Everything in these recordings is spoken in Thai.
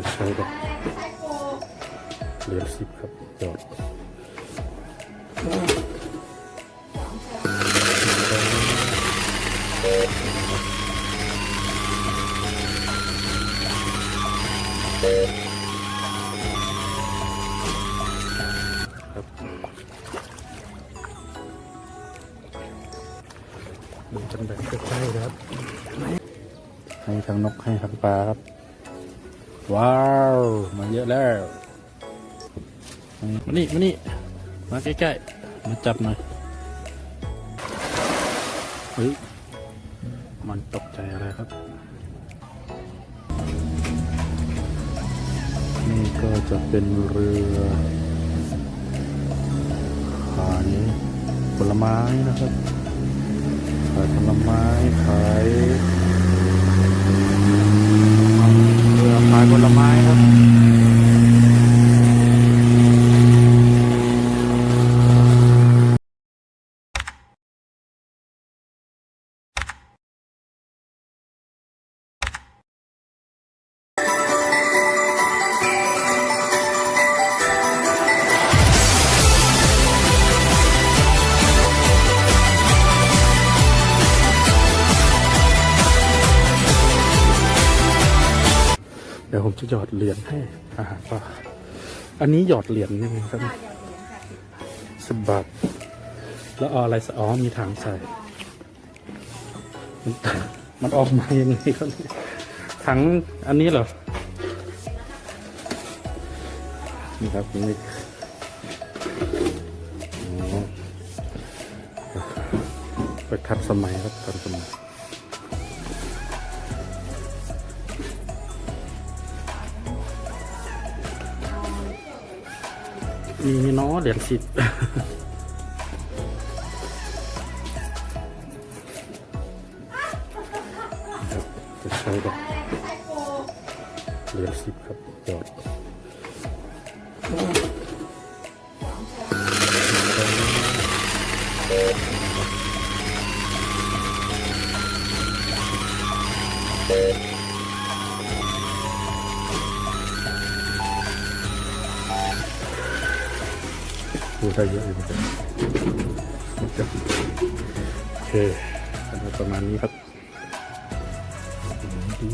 จะใช้แบบเหรียญสิบครับหยอดครับดูกันแบบใกล้ๆครับ ให้ทั้งนกให้ทั้งปลาครับ ว้าว มาเยอะแล้วมานี่มานี่มาใกล้ๆ มาจับหน่อยเฮ้ยมันตกใจอะไรครับ นี่ก็จะเป็นเรือขายผลไม้นะครับขายผลไม้ขายเรือ ขายผลไม้ครับ จะหยอดเหรียญให้อาหารปลาอันนี้หยอดเหรียญยังไงครับสิบบาทแล้วเอาอะไรส่อ๋อมีถังใส่ มันออกมายังไงครับเนี่ยถังอันนี้เหรอ นี่ครับนี่ไปทันสมัยครับทันสมัย มีเนาะเหรียญสิบครับจะใช้แบบเหรียญสิบครับหยอด ดูได้เยอะอยู่เหมือนกันโอเคประมาณนี้ครับดี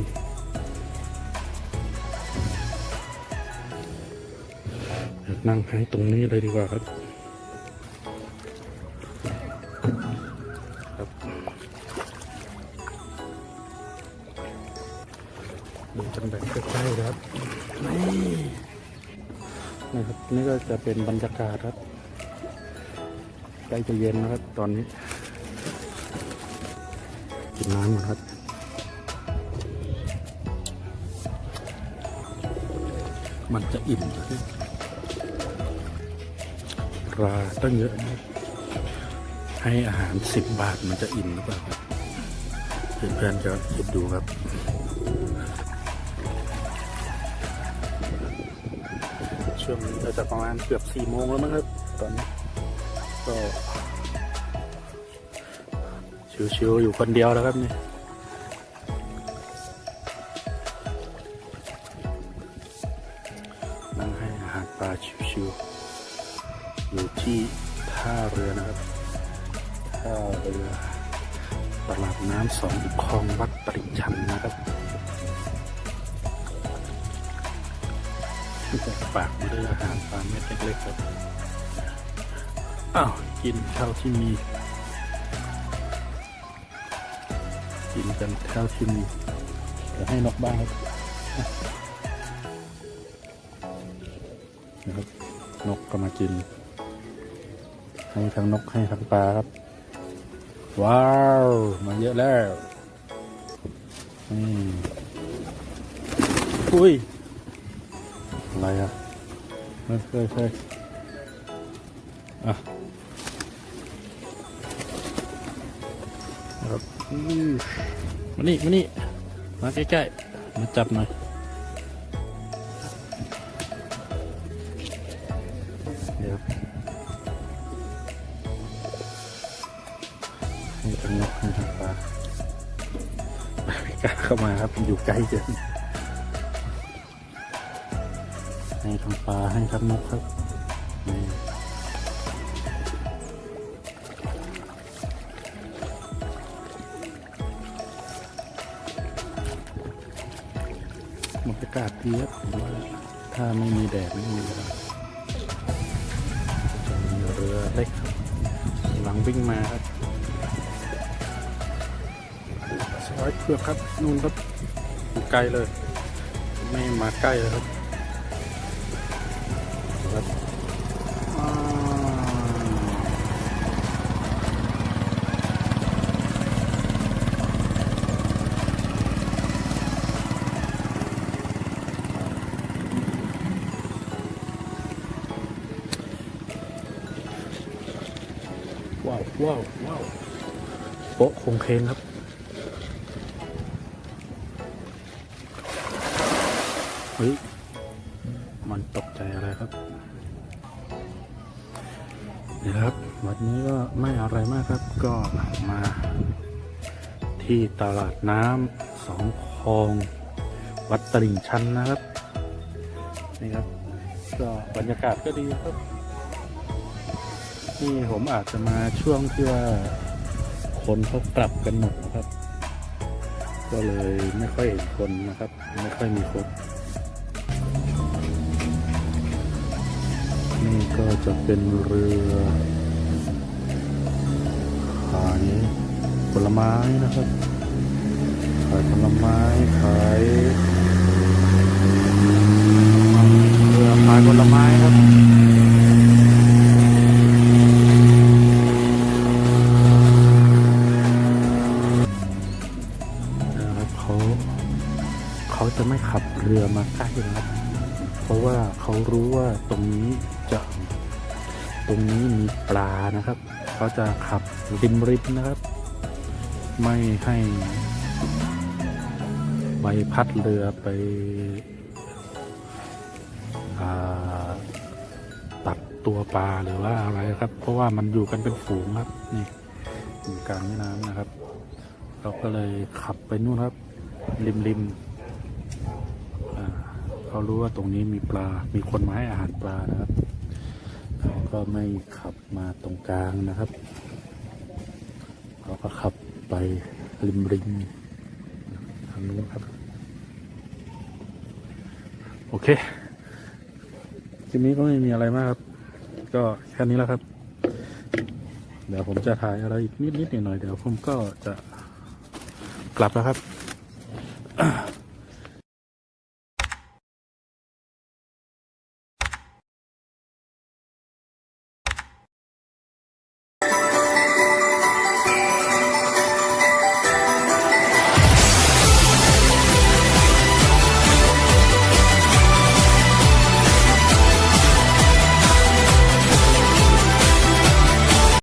นั่งให้ตรงนี้เลยดีกว่าครับครับดูกันแบบใกล้ๆครับนี่นะครับนี่ก็จะเป็นบรรยากาศครับ ล้จะเย็นนะครับตอนนี้กินน้ำก่อนครับมันจะอิ่มนะครับปลาตั้งเยอะให้อาหารสิบบาทมันจะอิ่มหรือเปล่าครับเพื่อนๆจะคิดดูครับช่วงนี้ก็จะประมาณเกือบสี่โมงแล้วมั้งครับ ตอนนี้ ก็ชิวๆอยู่คนเดียวแล้วครับนี่นั่งให้อาหารปลาชิวๆอยู่ที่ท่าเรือนะครับท่าเรือตลาดน้ำสองคลองวัดตลิ่งชันนะครับฝากมาด้วยอาหารปลาเม็ดเล็กๆครับ อ้าวกินเท่าที่มี กินกันเท่าที่มีเดี๋ยวให้นกบ้างครับนะครับ นกก็มากิน ให้ทั้งนกให้ทั้งปลาครับ ว้าว มาเยอะแล้วนี่อุ้ย อะไรอะเฮ้ยเฮ้ยเฮ้ยอะ มานี่มานี่มาใกล้ๆ มาจับหน่อยเดี๋ยวให้ทั้งนกให้ทั้งปลาไม่กล้าเข้ามาครับอยู่ไกลเกินให้ทั้งปลาให้ทั้งนกครับนี่ บรรยากาศดีครับผมว่าถ้าไม่มีแดดไม่มีอะไรจะมีเรือเล็กครับกำลังวิ่งมาครับสอยเพือกครับนู่นครับไกลเลย ไม่มาใกล้เลยครับครับ ว้าวว้าวโป๊ะคงเคงครับ เฮ้ย มันตกใจอะไรครับนี่ครับวันนี้ก็ไม่อะไรมากครับ ก็มาที่ตลาดน้ำสองคลองวัดตลิ่งชันนะครับ นี่ครับ ก็บรรยากาศก็ดีครับ นี่ผมอาจจะมาช่วงที่ว่าคนเขากลับกันหมดนะครับ ก็เลยไม่ค่อยเห็นคนนะครับ ไม่ค่อยมีคนนี่ก็จะเป็นเรือขายผลไม้นะครับ ขายผลไม้ขายเรือขายผลไม้ครับนะครับ จะตรงนี้มีปลานะครับ เขาจะขับริมริมนะครับ ไม่ให้ใบพัดเรือไปอตัดตัวปลาหรือว่าอะไรครับ เพราะว่ามันอยู่กันเป็นฝูงครับ นี่อยู่กลางแม่น้ำนะครับ เราก็เลยขับไปนู่นครับ ริมริมเขารู้ว่าตรงนี้มีปลา มีคนมาให้อาหารปลานะครับ เขาก็ไม่ขับมาตรงกลางนะครับ เขาก็ขับไปริมริมทางนู้นครับ โอเคคลิปนี้ก็ไม่มีอะไรมากครับ ก็แค่นี้แล้วครับ เดี๋ยวผมจะถ่ายอะไรอีกนิดนิดหน่อยหน่อยเดี๋ยวผมก็จะกลับแล้วครับ